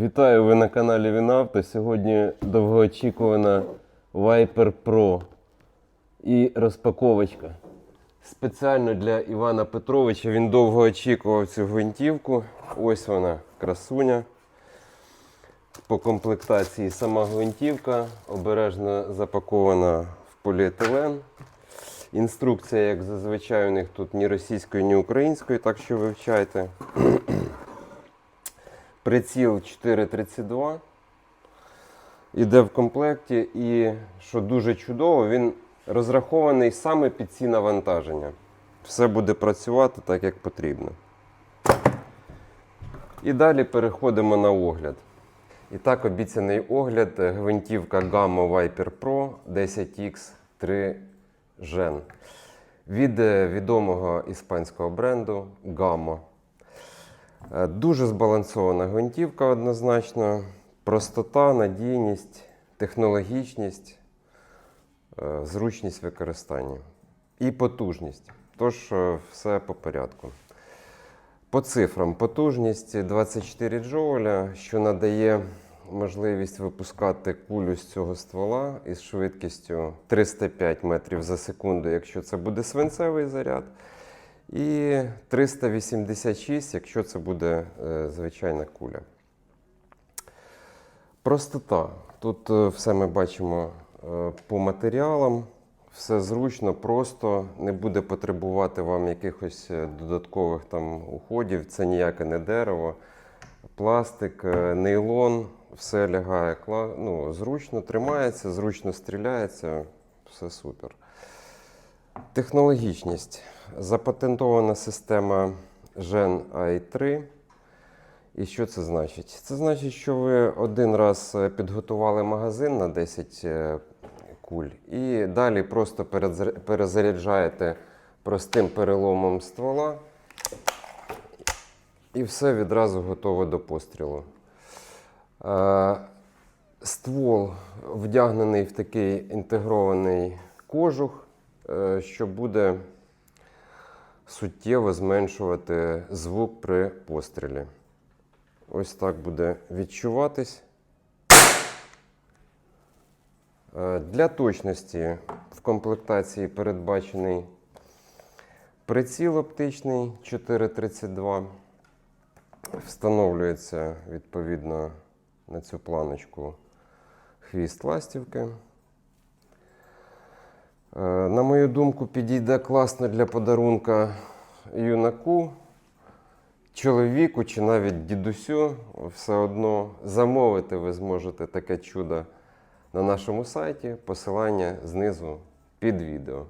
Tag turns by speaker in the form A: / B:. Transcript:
A: Вітаю ви на каналі Вінавто. Сьогодні довгоочікувана Viper Pro і розпаковочка. Спеціально для Івана Петровича він довго очікував цю гвинтівку. Ось вона, красуня. По комплектації сама гвинтівка обережно запакована в поліетилен. Інструкція, як зазвичай, у них тут ні російською, ні українською, так що вивчайте. Приціл 4,32. Іде в комплекті і, що дуже чудово, він розрахований саме під ці навантаження. Все буде працювати так, як потрібно. І далі переходимо на огляд. І так, обіцяний огляд гвинтівка Gamma Viper Pro 10X3 Gen від е, відомого іспанського бренду Gamma. Е, Дуже збалансована гвинтівка однозначно. Простота, надійність, технологічність, е, зручність використання і потужність. Тож е, все по порядку. По цифрам потужність 24 джоуля, що надає можливість випускати кулю з цього ствола із швидкістю 305 метрів за секунду, якщо це буде свинцевий заряд. І 386, якщо це буде е, звичайна куля. Простота. Тут е, все ми бачимо е, по матеріалам. Все зручно, просто не буде потребувати вам якихось додаткових там уходів. Це ніяке не дерево, пластик, нейлон, все лягає ну, зручно тримається, зручно стріляється, все супер. Технологічність. Запатентована система Gen AI3. І що це значить? Це значить, що ви один раз е, підготували магазин на 10 е, куль, і далі просто перезаряджаєте простим переломом ствола, і все відразу готове до пострілу. Е, Ствол вдягнений в такий інтегрований кожух, що буде суттєво зменшувати звук при пострілі. Ось так буде відчуватись. Е, Для точності в комплектації передбачений приціл оптичний 432. Встановлюється відповідно на цю планочку хвіст ластівки. Е, На мою думку, підійде класно для подарунка юнаку, чоловіку чи навіть дідусю. Все одно замовити ви зможете таке чудо на нашому сайті. Посилання знизу під відео.